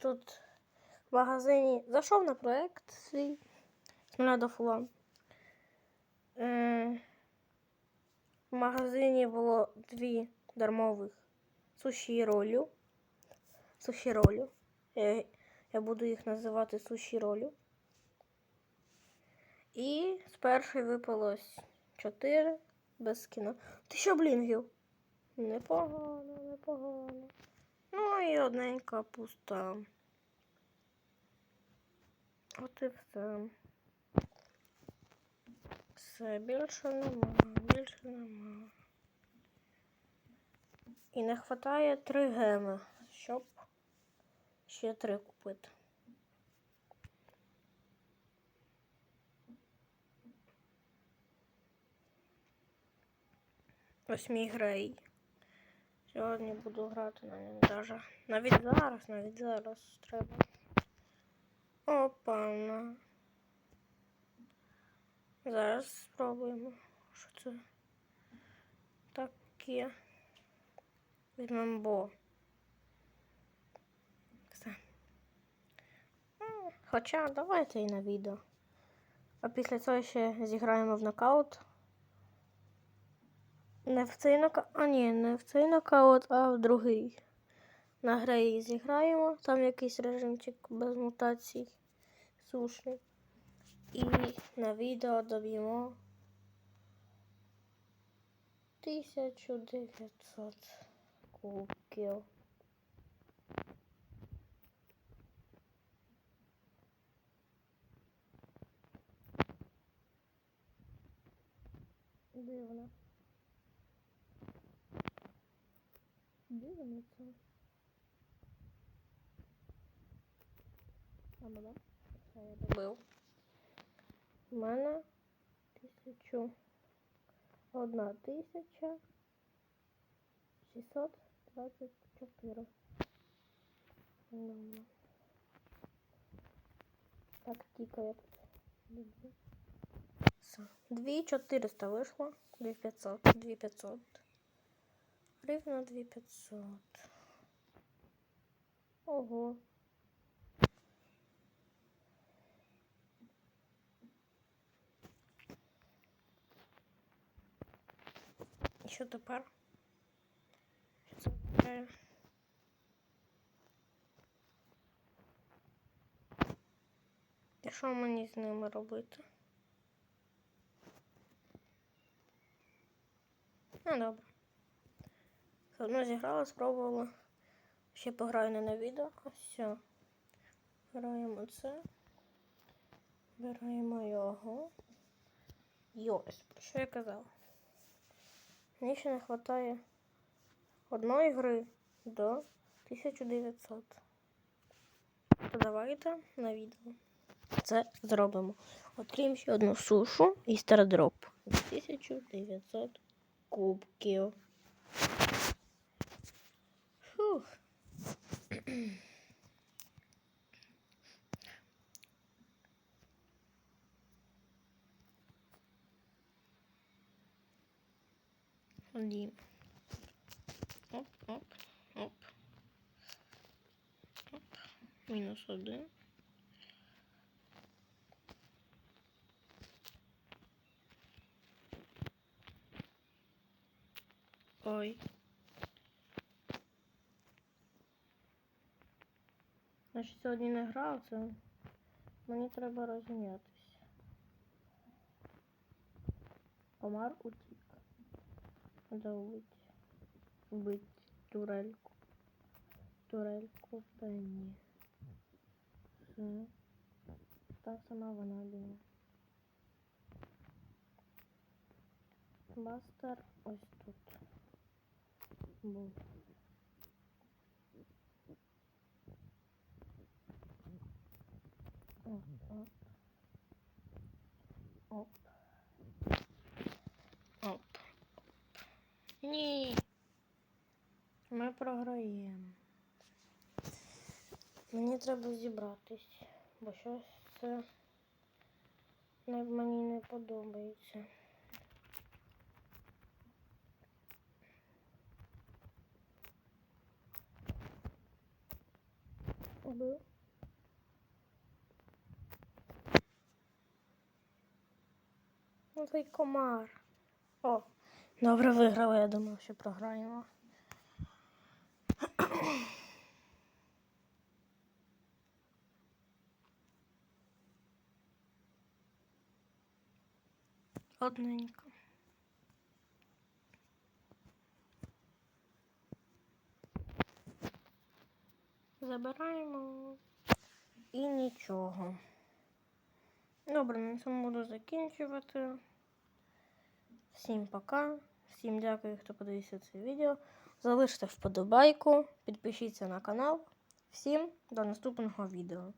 тут в магазині зайшов на проект свій до. Е, в магазині було дві дармових суші ролю. Суші ролю. Я, буду їх називати суші ролю. І з першої випалось 4 без кіно. Тисяча блінгів. Непогано, непогано. Ну і одненька пуста. От і все. Все, більше нема, більше нема. І не вистачає 3 геми, щоб ще 3 купити. Ось мій грей. Сьогодні буду грати на ньому даже. Навіть зараз, навіть зараз треба. Опа. на. Зараз спробуємо. Що це таке? Візьмемо бо. Все. Хоча давайте і на відео. А після цього ще зіграємо в нокаут. Не в цей нокаут. А ні, не в цей нокаут, а в другий. На греї зіграємо. Там якийсь режимчик без мутацій. Сушний. І на відео доб'ємо 1900 кубків. Дивно. Або да? Все, я добив. У мене тисячу. Одна тисяча шістсот двадцять чотири. Так, тікає тут. Дві чотириста вийшло. Дві п'ятсот. Дві п'ятсот. Рівно дві п'ятсот. Ого. І що тепер? Що це? І що мені з ними робити? Ну, добре. Одно зіграла, спробувала. Ще пограю не на відео. Все. Граємо це. Беремо його. Йось, що я казав? Мені ще не вистачає одної гри до 1900. То давайте на відео це зробимо. Откриємо ще одну сушу і стародроп. 1900 кубків. Один. Оп, оп, оп. Оп. Мінус один. Ой. Значить, сьогодні не грав, це мені треба розім'ятися. Комар утік. надо быть быть турельку турельку пенні з так сама вона біла. Бастер ось тут був. О, о. Ми програємо. Мені треба зібратись, бо щось це мені не подобається. Убив. Ну комар. О, добре виграли, я думав, що програємо. Одненько. Забираємо і нічого. Добре, на цьому буду закінчувати. Всім пока. Всім дякую, хто подивився це відео. Залиште вподобайку, підпишіться на канал. Всім до наступного відео.